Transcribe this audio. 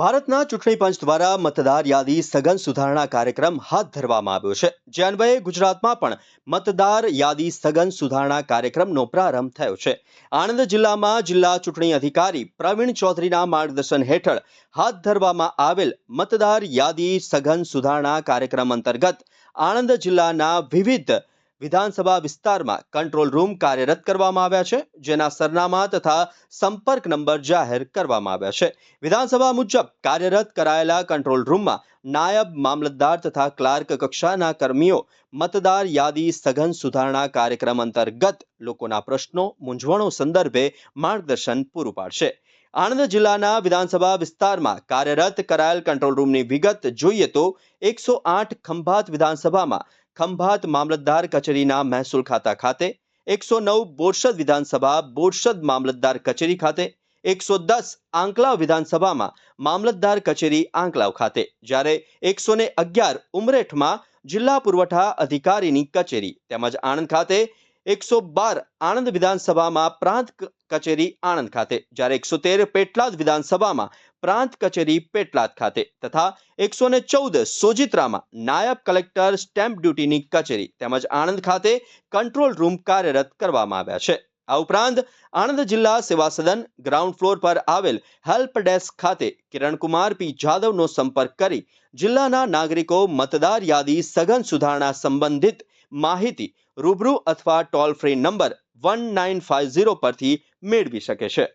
ભારતના ચૂંટણી પંચ દ્વારા મતદાર યાદી સઘન સુધારણા કાર્યક્રમ હાથ ધરવામાં આવ્યો છે. જે અન્વયે ગુજરાતમાં પણ મતદાર યાદી સઘન સુધારણા કાર્યક્રમનો પ્રારંભ થયો છે. આણંદ જિલ્લામાં જિલ્લા ચૂંટણી અધિકારી પ્રવીણ ચૌધરીના માર્ગદર્શન હેઠળ હાથ ધરવામાં આવેલ મતદાર યાદી સઘન સુધારણા કાર્યક્રમ અંતર્ગત આણંદ જિલ્લાના વિવિધ વિધાનસભા વિસ્તારમાં કંટ્રોલ રૂમ કાર્યરત કરવામાં આવ્યા છે, જેના સરનામા તથા સંપર્ક નંબર જાહેર કરવામાં આવ્યા છે. વિધાનસભા મુજબ કાર્યરત કરાયેલા કંટ્રોલ રૂમમાં નાયબ મામલતદાર તથા ક્લાર્ક કક્ષાના કર્મીઓ, મતદાર યાદી સઘન સુધારણા કાર્યક્રમ અંતર્ગત લોકોના પ્રશ્નો, મૂંઝવણો સંદર્ભે માર્ગદર્શન પૂરું પાડશે. આણંદ જિલ્લાના વિધાનસભા વિસ્તારમાં કાર્યરત કરાયેલ કંટ્રોલ રૂમની વિગત જોઈએ તો એકસો આઠ ખંભાત વિધાનસભામાં ખંભાત મામલતદાર કચેરીના મહેસૂલ ખાતા ખાતે, એકસો નવ બોરસદ વિધાનસભા બોરસદ મામલતદાર કચેરી ખાતે, એકસો દસ આંકલાવ વિધાનસભામાં મામલતદાર કચેરી આંકલાવ ખાતે, જ્યારે એકસો ને અગિયાર ઉમરેઠમાં જિલ્લા પુરવઠા અધિકારીની કચેરી, તેમજ આણંદ ખાતે એકસો બાર આણંદ વિધાનસભામાં પ્રાંત કચેરી આણંદ ખાતે. જ્યારે એકસો તેર પેટલાદ વિધાનસભામાં પ્રાંત કચેરી પેટલાદ ખાતે તથા એકસો ને ચૌદ સોજિત્રામાં નાયબ કલેક્ટર સ્ટેમ્પ ડ્યુટીની કચેરી તેમજ આણંદ ખાતે કંટ્રોલ રૂમ કાર્યરત કરવામાં આવ્યા છે. આ ઉપરાંત આણંદ જિલ્લા સેવા સદન ગ્રાઉન્ડ ફ્લોર પર આવેલ હેલ્પ ડેસ્ક ખાતે કિરણકુમાર પી જાદવનો સંપર્ક કરી જિલ્લાના નાગરિકો મતદાર યાદી સઘન સુધારણા સંબંધિત માહિતી રૂબરૂ અથવા toll free number one nine five zero પરથી મેળવી શકે છે.